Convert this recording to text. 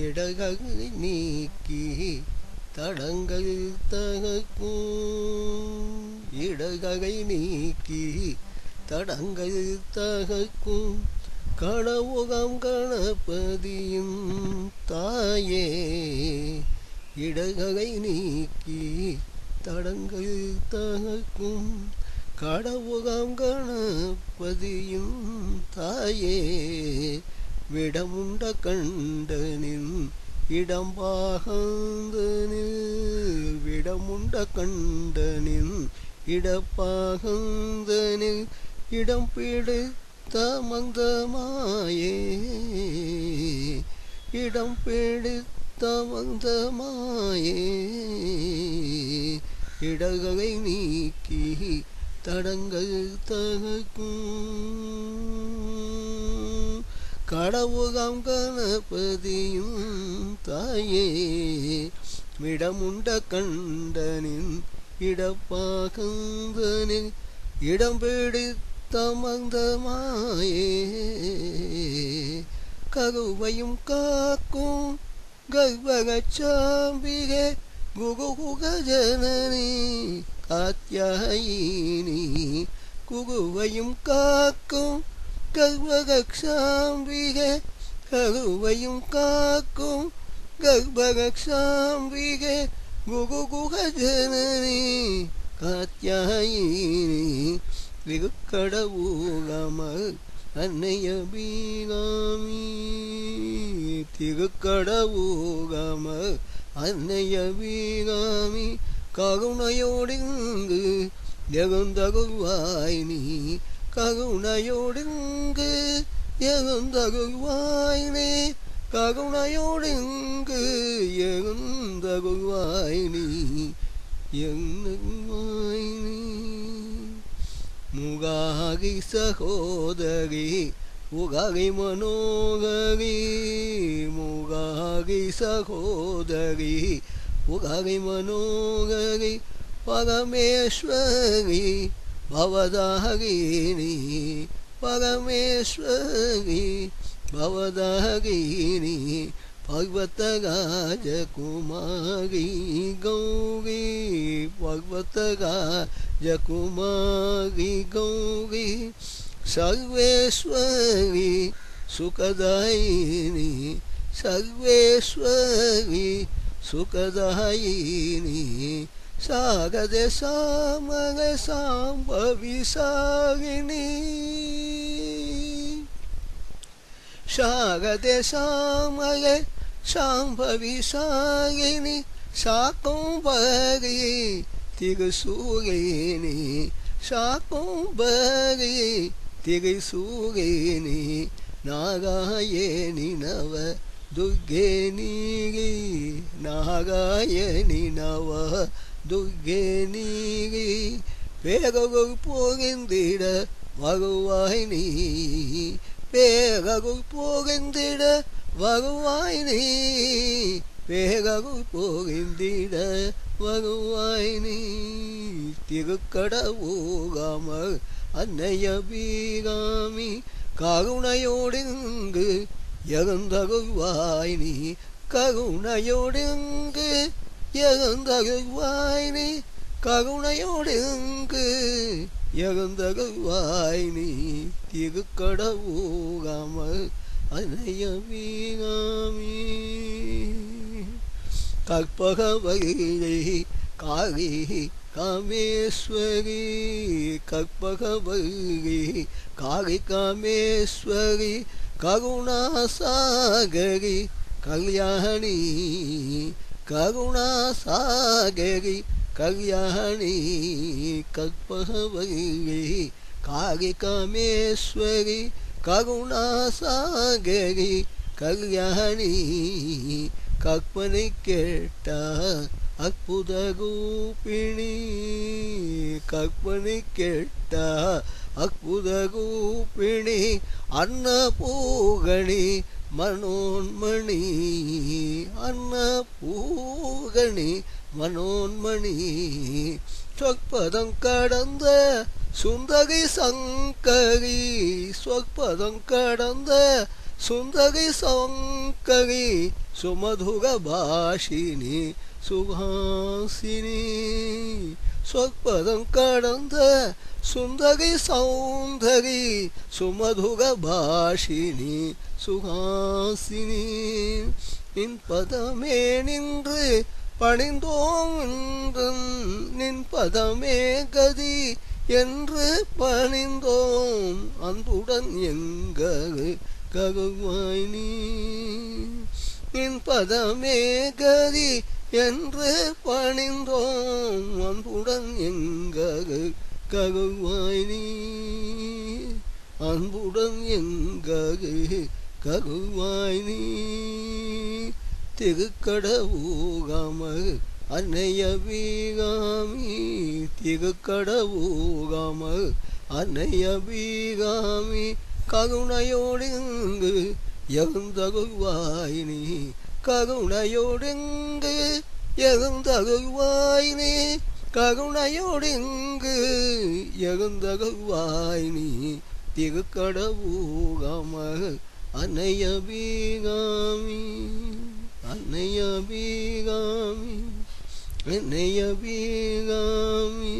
இடகை நீக்கி தடங்கள் தகக்கும் இடகை நீக்கி தடங்கள் தகக்கும் கடவுகம் கணபதியும் தாயே இடகை நீக்கி தடங்கள் தகக்கும் கடவுகாம் கணபதியும் தாயே. விடமுண்ட கண்டனின் இடம்பாகந்தனில் விடமுண்ட கண்டனின் இடப்பாகந்தனில் இடம் பிடித்த மந்தமாயே. இடம் பிடித்த மந்தமாயே. இடகை நீக்கி தடங்கள் தகக்கும் கடவுகம் கணபதியும் தாயே விடமுண்ட கண்டனின் இடப்பாகந்தனின் இடம் பிடித்த மந்தமாயே ககுவையும் காக்கும் கர்வகச்சாம்பிகே ഗുഗുഗജനനി കാത്യായിനി കുഗുവയും കാക്കും ഗർഭകക്ഷാംബിക കറുവയും കാക്കും ഗർഭകക്ഷാംബിക ഗുഗുഗുഹജനനി കാത്യായിനി തിരുക്കടവൂകമൾ അന്നയ ബീനാമി തിരുക്കടവൂകമൾ அன்னைய பீகாமி திருக்கடவுகமல் அன்னைய பீகாமி கருணையோடிங்கு எகுந்தகுவாய் நீ கருணையோடுங்கு எகுந்தகுவாயினே கருணையோடுங்கு எகுந்தகுவாயினி எங்குவாயினி முகாகி சகோதரி ಮುಗಾಗಿ ಮನೋಗರಿ, ಮುಗಾಗಿ ಸಹೋದರಿ, ಮುಗಾಗಿ ಮನೋಗರಿ, ಪರಮೇಶ್ವರಿ ಭವದಾಗಿನಿ ಪರಮೇಶ್ವರಿ ಭವದಹಗಿಣಿ ಪರ್ವತ ಗಾಜ ಕುಮಾರಿ ಗೌರಿ पर्वतगाजकुमारी ಗಾಜ ಕುಮಾರಿ ಗೌರಿ. சர்வேஸ்வரி சுகதாயினி. சர்வேஸ்வரி சுகதாயினி. சாகத சாமர சாம்பவி சாகினி சாகத சாமர சாம்பவி சாகினி சாக்கும் பகி திருசூரினி சாக்கும் திகைசூகேனி நாகாயேனி நவ துர்கேனி நாகாயேனி நவ துர்கேனி பேரகுள் போகின்றிட வருவாய் நீ பேரகுள் போகின்றிட வருவாய் நீ பேரகுள் போகின்றிட வருவாய் நீ. திருக்கட ஊகாமல் அன்னைய பீகாமி கருணையோடுங்கு எகுந்தகுவாய் நீ கருணையோடுங்கு எகுந்தகுவாய் நீ கருணையோடுங்கு எகுந்தகுவாய் நீ. திருக்கடவுகாமல் அன்னைய பீகாமி கற்பகவகிலை காளி காரி கற்பகவகி காளி காமேஸ்வரி கருணாசாகரி கல்யாணி கருணாசாகரி கல்யாணி கற்பகவகி காளி காமேஸ்வரி கருணாசாகரி கல்யாணி கற்பனை கேட்ட அற்புத கூப்பிணி கற்பனை கேட்ட அற்புத கூப்பிணி அன்னபூகணி மனோன்மணி அன்னபூகணி மனோன்மணி சொற்பதம் கடந்த சுந்தகை சங்கரி சொற்பதம் கடந்த சுந்தகை சங்கரி சுமதுக பாஷினி சுகாசினி சொற்பதம் கடந்த சுந்தரி சௌந்தரி சுமதுக பாஷினி சுகாசினி. நின் பதமே நின்று பணிந்தோம் என்று நின் பதமே கதி என்று பணிந்தோம் அன்புடன் எங்கரு ககுவாய் நீ. நின் பதமே கதி என்று பணிந்தோம் அன்புடன் எங்ககு ககுவாய் நீ. அன்புடன் எங்ககு ககுவாய் நீ. திருக்கடவுகாம அன்னைய வீகாமி. திருக்கடவுகாம அன்னைய வீகாமி. கருணையோடு எழுந்தகுவாய் நீ. கருணையோடுங்கு எகுந்தகுவாய் நீ கருணையோடிங்கு எகுந்தகுவாய் நீ திருக்கடவுகமக அன்னைய பீகாமி அன்னைய பீகாமி என்னைய பீகாமி